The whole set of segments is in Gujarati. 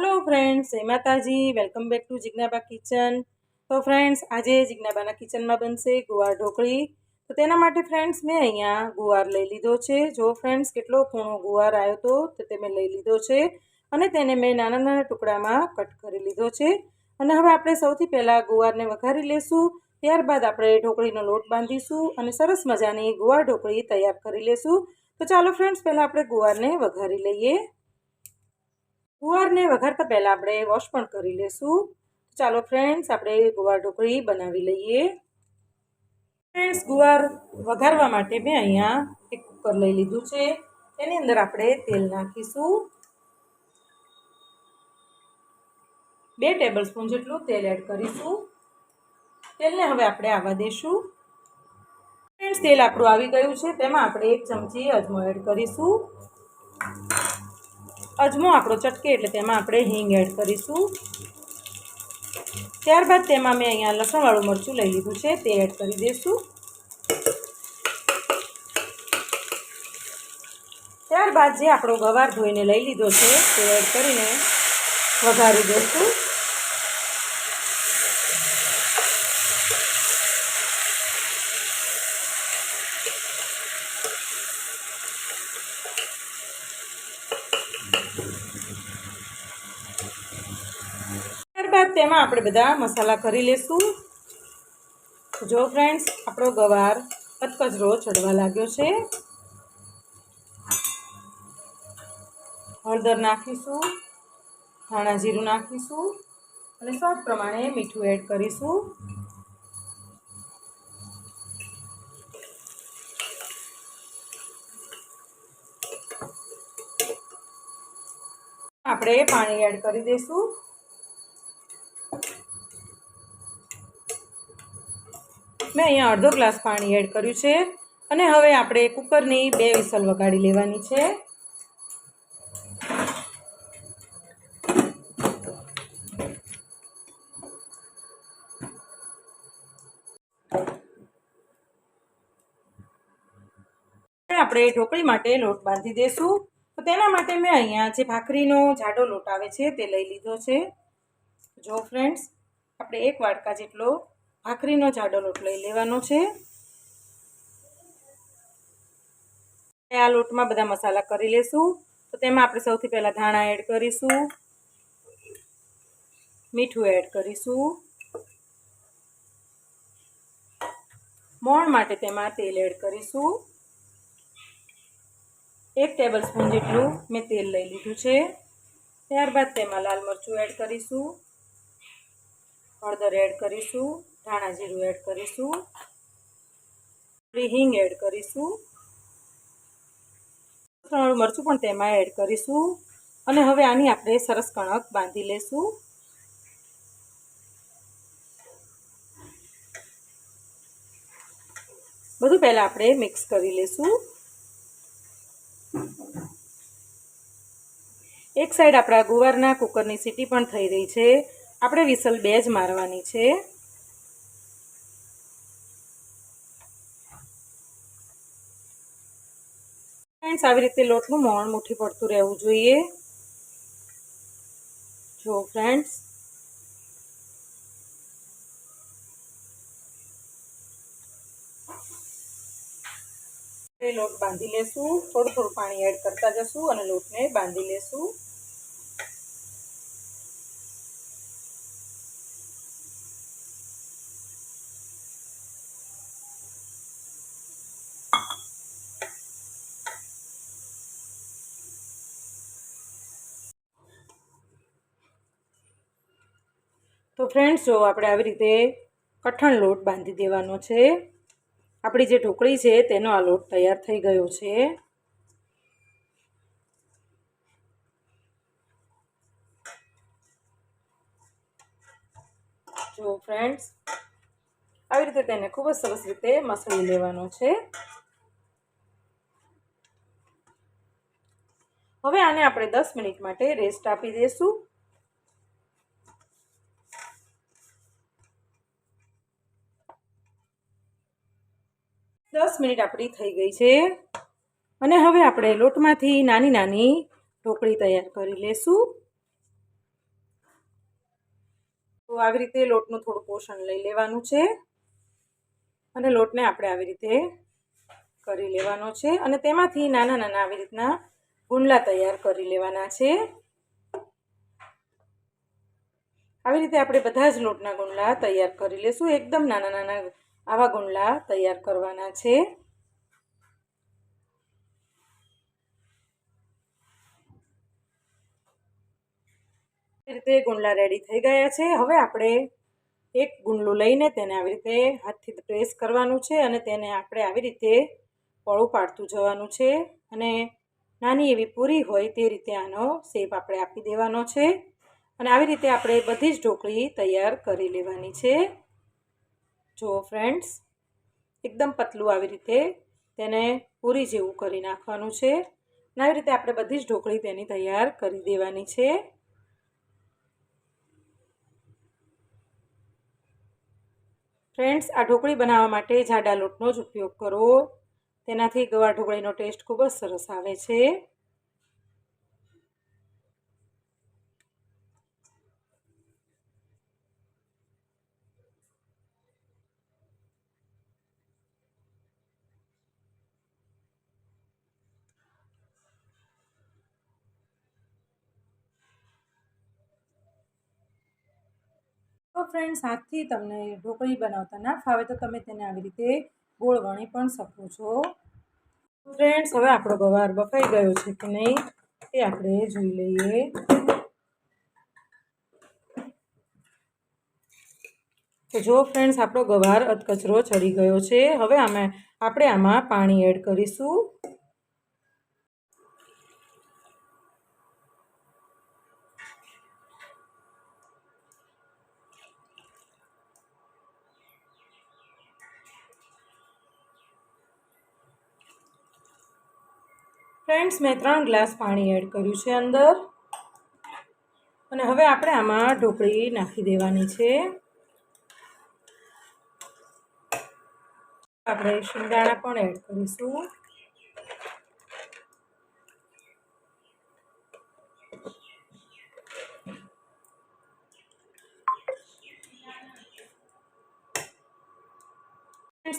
હલો ફ્રેન્ડ્સ જય માતાજી. Welcome back to Jignaba kitchen તો ફ્રેન્ડ્સ આજે જિજ્ઞાબાના કિચનમાં બનશે ગુવાર ઢોકળી. તો તેના માટે ફ્રેન્ડ્સ મેં અહીંયા ગુવાર લઈ લીધો છે. જો ફ્રેન્ડ્સ કેટલો ખૂણો ગુવાર આવ્યો હતો તો તે મેં લઈ લીધો છે અને તેને મેં નાના નાના ટુકડામાં કટ કરી લીધો છે. અને હવે આપણે સૌથી પહેલાં ગુવારને વઘારી લેશું. ત્યારબાદ આપણે ઢોકળીનો લોટ બાંધીશું અને સરસ મજાની ગુવાર ઢોકળી તૈયાર કરી લેશું. તો ચાલો ફ્રેન્ડ્સ પહેલાં આપણે ગુવારને વઘારી લઈએ. ગુવારને વઘારતા પહેલાં આપણે વોશ પણ કરી લઈશું ચાલો ફ્રેન્ડ્સ આપણે ગુવાર ઢોકળી બનાવી લઈએ. ફ્રેન્ડ્સ ગુવાર વઘારવા માટે મેં અહીંયા એક કુકર લઈ લીધું છે. તેની અંદર આપણે તેલ નાખીશું. બે ટેબલ સ્પૂન જેટલું તેલ એડ કરીશું. તેલને હવે આપણે આવવા દઈશું ફ્રેન્ડ્સ તેલ આપણું આવી ગયું છે. તેમાં આપણે એક ચમચી અજમો એડ કરીશું. અજમો આપણો ચટકે એટલે તેમાં આપણે હિંગ એડ કરીશું. ત્યારબાદ તેમાં મેં અહીંયા લસણવાળું મરચું લઈ લીધું છે, તે એડ કરી દઈશું. ત્યારબાદ જે આપણો ગવાર ધોઈને લઈ લીધો છે, તે એડ કરીને વઘારી દઈશું. તેમાં આપણે બધા મસાલા કરી લેશું. જો ફ્રેન્ડ્સ, આપણો ગવાર કચકચરો ચડવા લાગ્યો છે. હળદર નાખીશું, ધાણા જીરું નાખીશું અને સ્વાદ પ્રમાણે મીઠું એડ કરીશું. આપણે પાણી એડ કરી દઈશું મેં અહીંયા અડધો ગ્લાસ પાણી એડ કર્યું છે. અને હવે આપણે કુકરની બે વિસલ વગાડી લેવાની છે. આપણે ઢોકળી માટે લોટ બાંધી દઈશું તો તેના માટે મેં અહીંયા જે ભાખરીનો જાડો લોટ આવે છે તે લઈ લીધો છે. જો ફ્રેન્ડ્સ, આપણે એક વાડકા જેટલો ભાખરીનો જાડો લોટ લઈ લેવાનો છે. આ લોટમાં બધા મસાલા કરી લેશું. તો તેમાં આપણે સૌથી પહેલાં ધાણા એડ કરીશું. મીઠું એડ કરીશું. મોણ માટે તેમાં તેલ એડ કરીશું. એક ટેબલ સ્પૂન જેટલું મેં તેલ લઈ લીધું છે. ત્યારબાદ તેમાં લાલ મરચું એડ કરીશું. હળદર એડ કરીશું. ધાણા જીરું એડ કરીશું. હિંગ એડ કરીશું. ત્રણ મરચું પણ તેમાં એડ કરીશું. અને હવે આની આપણે સરસ કણક બાંધી લેશું. બધું પહેલાં આપણે મિક્સ કરી લેશું. એક સાઈડ આપણા ગુવારના કુકરની સીટી પણ થઈ રહી છે. આપણે વિસલ બે જ મારવાની છે. ફ્રેન્ડ્સ આવી રીતે લોટનું મોણ મુઠ્ઠી પડતું રહેવું જોઈએ. જો ફ્રેન્ડ્સ લોટ બાંધી લેશું. થોડું થોડું પાણી એડ કરતા જશું અને લોટને બાંધી લેશું. ફ્રેન્ડ્સ જો આપણે આવી રીતે કઠણ લોટ બાંધી દેવાનો છે, આપણી જે ઢોકળી છે તેનો આ લોટ તૈયાર થઈ ગયો છે. જો ફ્રેન્ડ્સ આવી રીતે તેને ખૂબ જ સરસ રીતે મસળી લેવાનો છે. હવે આને આપણે દસ મિનિટ માટે રેસ્ટ આપી દઈશું દસ મિનિટ આપણી થઈ ગઈ છે. અને હવે આપણે લોટમાંથી નાની નાની ઢોકળી તૈયાર કરી લેશું. તો આવી રીતે લોટનું થોડું પોષણ લઈ લેવાનું છે. અને લોટને આપણે આવી રીતે કરી લેવાનો છે. અને તેમાંથી નાના નાના આવી રીતના ગુંડલા તૈયાર કરી લેવાના છે. આવી રીતે આપણે બધા જ લોટના ગુંડલા તૈયાર કરી લેશું. એકદમ નાના નાના આવા ગુંડલા તૈયાર કરવાના છે. રીતે ગુંડલા રેડી થઈ ગયા છે. હવે આપણે એક ગુંડલું લઈને તેને આવી રીતે હાથથી પ્રેસ કરવાનું છે અને તેને આપણે આવી રીતે પળું પાડતું જવાનું છે અને નાની એવી પૂરી હોય તે રીતે આનો શેપ આપણે આપી દેવાનો છે. અને આવી રીતે આપણે બધી જ ઢોકળી તૈયાર કરી લેવાની છે. જો ફ્રેન્ડ્સ એકદમ પતલું આવી રીતે તેને પૂરી જેવું કરી નાખવાનું છે. અને આવી રીતે આપણે બધી જ ઢોકળી તેની તૈયાર કરી દેવાની છે. ફ્રેન્ડ્સ આ ઢોકળી બનાવવા માટે જાડા લોટનો જ ઉપયોગ કરો. તેનાથી ગવા ઢોકળીનો ટેસ્ટ ખૂબ જ સરસ આવે છે. ફ્રેન્ડ્સ હાથથી તમને ઢોકળી બનાવતા ના ફાવે તો તમે તેને આવી રીતે ગોળ વણી પણ શકો છો. ફ્રેન્ડ્સ હવે આપણો ગવાર બફાઈ ગયો છે કે નહીં એ આપણે જોઈ લઈએ. તો જો ફ્રેન્ડ્સ આપણો ગવાર અધકચરો ચડી ગયો છે. હવે અમે આપણે આમાં પાણી એડ કરીશું. ફ્રેન્ડ્સ મેં ત્રણ ગ્લાસ પાણી એડ કર્યું છે અંદર. અને હવે આપણે આમાં ઢોકળી નાખી દેવાની છે. આપણે શિંગદાણા પણ એડ કરીશું.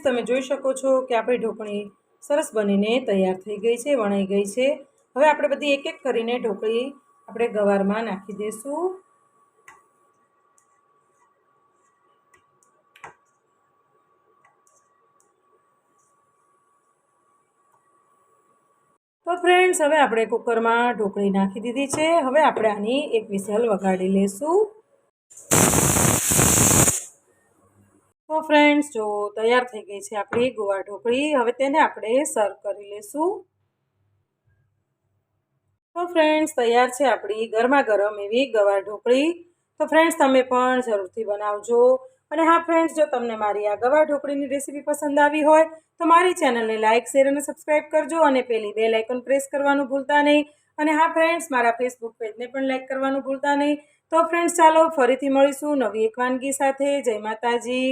તમે જોઈ શકો છો કે આપણી ઢોકળી સરસ બનીને તૈયાર થઈ ગઈ છે, વણાઈ ગઈ છે. હવે આપણે બધી એક એક કરીને ઢોકળી આપણે ગવારમાં નાખી દઈશું તો ફ્રેન્ડ્સ હવે આપણે કુકરમાં ઢોકળી નાખી દીધી છે. હવે આપણે આની એક વિસલ વગાડી લઈશું તો ફ્રેન્ડ્સ જો તૈયાર થઈ ગઈ છે આપણી ગોવા ઢોકળી, હવે તેને આપણે સર્વ કરી લઈશું તો ફ્રેન્ડ્સ તૈયાર છે આપણી ગરમા ગરમ એવી ગવા ઢોકળી. તો ફ્રેન્ડ્સ તમે પણ જરૂરથી બનાવજો. અને હા ફ્રેન્ડ્સ જો તમને મારી આ ગવા ઢોકળીની રેસીપી પસંદ આવી હોય, તો મારી ચેનલને લાઇક શેર અને સબસ્ક્રાઈબ કરજો અને પેલી બે લાઇકન પ્રેસ કરવાનું ભૂલતા નહીં. અને હા ફ્રેન્ડ્સ મારા ફેસબુક પેજને પણ લાઇક કરવાનું ભૂલતા નહીં. તો ફ્રેન્ડ્સ ચાલો ફરીથી મળીશું નવી એક વાનગી સાથે. જય માતાજી.